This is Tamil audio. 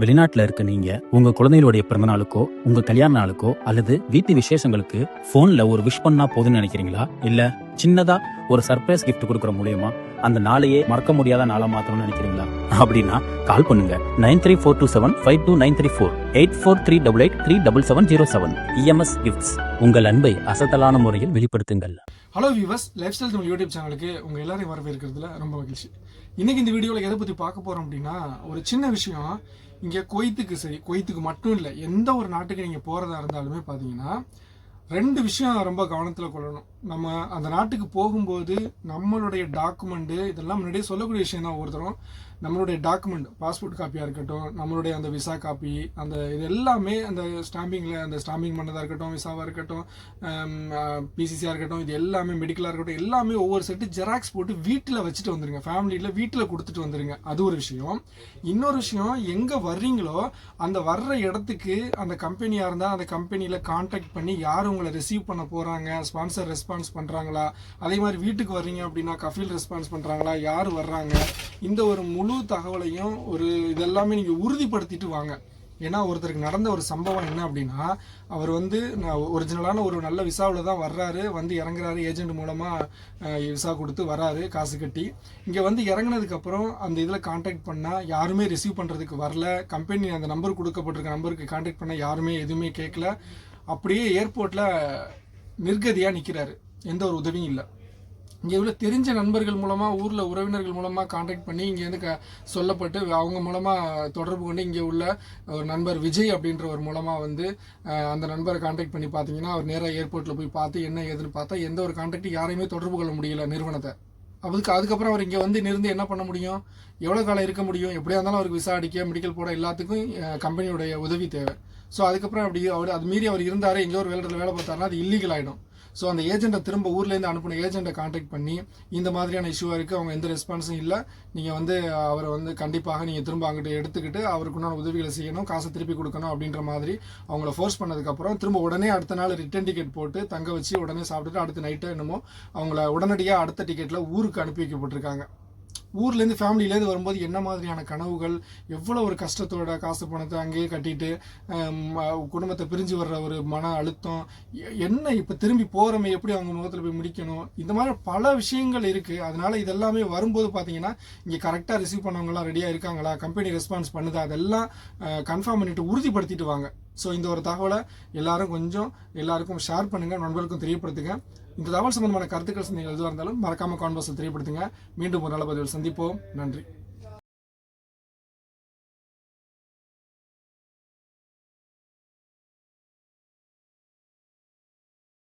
வெளிநாட்டுல இருக்க நீங்க உங்க குழந்தைகளுடைய பிறந்த நாளுக்கோ உங்க கல்யாண நாளுக்கோ அல்லது வீட்டு விசேஷங்களுக்கு போன்ல ஒரு விஷ் பண்ணா போதும்னு நினைக்கிறீங்களா? இல்ல சின்னதா ஒரு சர்ப்ரைஸ் கிஃப்ட் கொடுக்கற மூலியமா அந்த நாளையே மறக்க முடியாத நாளா மாத்தணும்னு நினைக்கிறீங்களா? அப்படின்னா கால் பண்ணுங்க. Nine three four two seven five two nine three four eight four three double eight three double seven zero seven EMS gifts உங்கள் அன்பை அசத்தலான முறையில் வெளிப்படுத்துங்கள். Hello viewers life style Tamil YouTube சேனலுக்கு உங்கள் எல்லாரையும் வரவேற்கிறதுல ரொம்ப மகிழ்ச்சி. இன்றைக்கி இந்த வீடியோவில் எதை பற்றி பார்க்க போகிறோம் அப்படின்னா ஒரு சின்ன விஷயம். இங்கே கொய்த்துக்கு சரி கொய்த்துக்கு மட்டும் இல்லை எந்த ஒரு நாட்டுக்கு நீங்கள் போகிறதா இருந்தாலுமே பார்த்தீங்கன்னா ரெண்டு விஷயம் ரொம்ப கவனத்தில் கொள்ளணும். நம்ம அந்த நாட்டுக்கு போகும்போது நம்மளுடைய டாக்குமெண்ட்டு இதெல்லாம் முன்னாடியே சொல்லக்கூடிய விஷயம் தான் ஒவ்வொருத்தரும். நம்மளுடைய டாக்குமெண்ட் பாஸ்போர்ட் காப்பியாக இருக்கட்டும் நம்மளுடைய அந்த விசா காப்பி அந்த இது எல்லாமே அந்த ஸ்டாம்பிங்கில் அந்த ஸ்டாம்பிங் பண்ணதாக இருக்கட்டும் விசாவாக இருக்கட்டும் பிசிசியாக இருக்கட்டும் இது எல்லாமே மெடிக்கலாக இருக்கட்டும் எல்லாமே ஒவ்வொரு செட்டு ஜெராக்ஸ் போட்டு வீட்டில் வச்சுட்டு வந்துருங்க. ஃபேமிலியில் வீட்டில் கொடுத்துட்டு வந்துருங்க. அது ஒரு விஷயம். இன்னொரு விஷயம் எங்கே வர்றீங்களோ அந்த வர்ற இடத்துக்கு அந்த கம்பெனியாக இருந்தால் அந்த கம்பெனியில் கான்டாக்ட் பண்ணி யார் உங்களை ரிசீவ் பண்ண போகிறாங்க ஸ்பான்சர் ரெஸ்பான்ஸ் பண்ணுறாங்களா அதே மாதிரி வீட்டுக்கு வர்றீங்க அப்படின்னா கஃபீல் ரெஸ்பான்ஸ் பண்ணுறாங்களா யார் வர்றாங்க? இந்த ஒரு முழு தகவலையும் ஒரு இதெல்லாமே நீங்கள் உறுதிப்படுத்திட்டு வாங்க. ஏன்னா ஒருத்தருக்கு நடந்த ஒரு சம்பவம் என்ன அப்படின்னா அவர் வந்து நான் ஒரிஜினலான ஒரு நல்ல விசாவில் தான் வர்றாரு. வந்து இறங்குறாரு ஏஜென்ட் மூலமாக விசா கொடுத்து வராரு காசு கட்டி. இங்கே வந்து இறங்குனதுக்கப்புறம் அந்த இதில் காண்டாக்ட் பண்ணால் யாருமே ரிசீவ் பண்ணுறதுக்கு வரல. கம்பெனி அந்த நம்பர் கொடுக்கப்பட்டிருக்க நம்பருக்கு காண்டாக்ட் பண்ண யாருமே எதுவுமே கேட்கல அப்படியே ஏர்போர்ட்டில் நிர்கதியாக நிற்கிறாரு எந்த ஒரு உதவியும் இல்லை. இங்கே உள்ள தெரிஞ்ச நண்பர்கள் மூலமாக ஊரில் உறவினர்கள் மூலமாக காண்டாக்ட் பண்ணி இங்கேருந்து க சொல்லப்பட்டு அவங்க மூலமாக தொடர்பு கொண்டு இங்கே உள்ள ஒரு நண்பர் விஜய் அப்படின்றவர் மூலமாக வந்து அந்த நண்பரை காண்டாக்ட் பண்ணி பார்த்தீங்கன்னா அவர் நேராக ஏர்போர்ட்டில் போய் பார்த்து என்ன ஏதுன்னு பார்த்தா எந்த ஒரு காண்டாக்டும் யாரையுமே தொடர்பு கொள்ள முடியல நிறுவனத்தை. அதுக்கு அதுக்கப்புறம் அவர் இங்கே வந்து நிறுந்து என்ன பண்ண முடியும்? எவ்வளோ காலம் இருக்க முடியும்? எப்படியா இருந்தாலும் அவருக்கு விசா அடிக்க மெடிக்கல் போட எல்லாத்துக்கும் கம்பெனியுடைய உதவி தேவை. ஸோ அதுக்கப்புறம் அப்படி அவர் அது மீறி அவர் இருந்தார். எங்கேயோ ஒரு வேலை வேலை பார்த்தாருன்னா அது இல்லீகல் ஆகிடும் ஸோ அந்த ஏஜெண்ட்டை திரும்ப ஊர்லேருந்து அனுப்பின ஏஜென்ட்டை காண்டாக்ட் பண்ணி இந்த மாதிரியான இஷ்யூவாக இருக்குது அவங்க எந்த ரெஸ்பான்ஸும் இல்லை. நீங்கள் வந்து அவரை வந்து கண்டிப்பாக நீங்கள் திரும்ப அங்கிட்ட எடுத்துக்கிட்டு அவருக்குண்டான உதவிகளை செய்யணும் காசை திருப்பி கொடுக்கணும் அப்படின்ற மாதிரி அவங்கள ஃபோர்ஸ் பண்ணதுக்கப்புறம் திரும்ப உடனே அடுத்த நாள் ரிட்டன் டிக்கெட் போட்டு தங்க வச்சு உடனே சாப்பிட்டுட்டு அடுத்த நைட்டு என்னமோ அவங்கள உடனடியாக அடுத்த டிக்கெட்டில் ஊருக்கு அனுப்பி வைக்கப்பட்டிருக்காங்க. ஊர்லேருந்து ஃபேமிலியிலேருந்து வரும்போது என்ன மாதிரியான கனவுகள் எவ்வளோ ஒரு கஷ்டத்தோட காசு பணத்தை அங்கேயே கட்டிட்டு குடும்பத்தை பிரிஞ்சு வர்ற ஒரு மன அழுத்தம் என்ன இப்போ திரும்பி போகிறோமே எப்படி அவங்க முகத்தில் போய் முடிக்கணும் இந்த மாதிரி பல விஷயங்கள் இருக்குது அதனால இதெல்லாமே வரும்போது பார்த்தீங்கன்னா இங்கே கரெக்டாக ரிசீவ் பண்ணவங்களாம் ரெடியாக இருக்காங்களா? கம்பெனி ரெஸ்பான்ஸ் பண்ணுதா? அதெல்லாம் கன்ஃபார்ம் பண்ணிட்டு உறுதிப்படுத்திட்டு வாங்க ஸோ இந்த ஒரு தகவலை எல்லாரும் கொஞ்சம் எல்லாருக்கும் ஷேர் பண்ணுங்கள் நண்பர்களுக்கும் தெரியப்படுத்துங்க. இந்த தகவல் சம்பந்தமான கருத்துக்கள் நீங்கள் எதுவாக இருந்தாலும் மறக்காமல் கான்வர்ஸில் தெரியப்படுத்துங்க. மீண்டும் ஒரு நல்ல பதிவில் சந்திப்போம். நன்றி.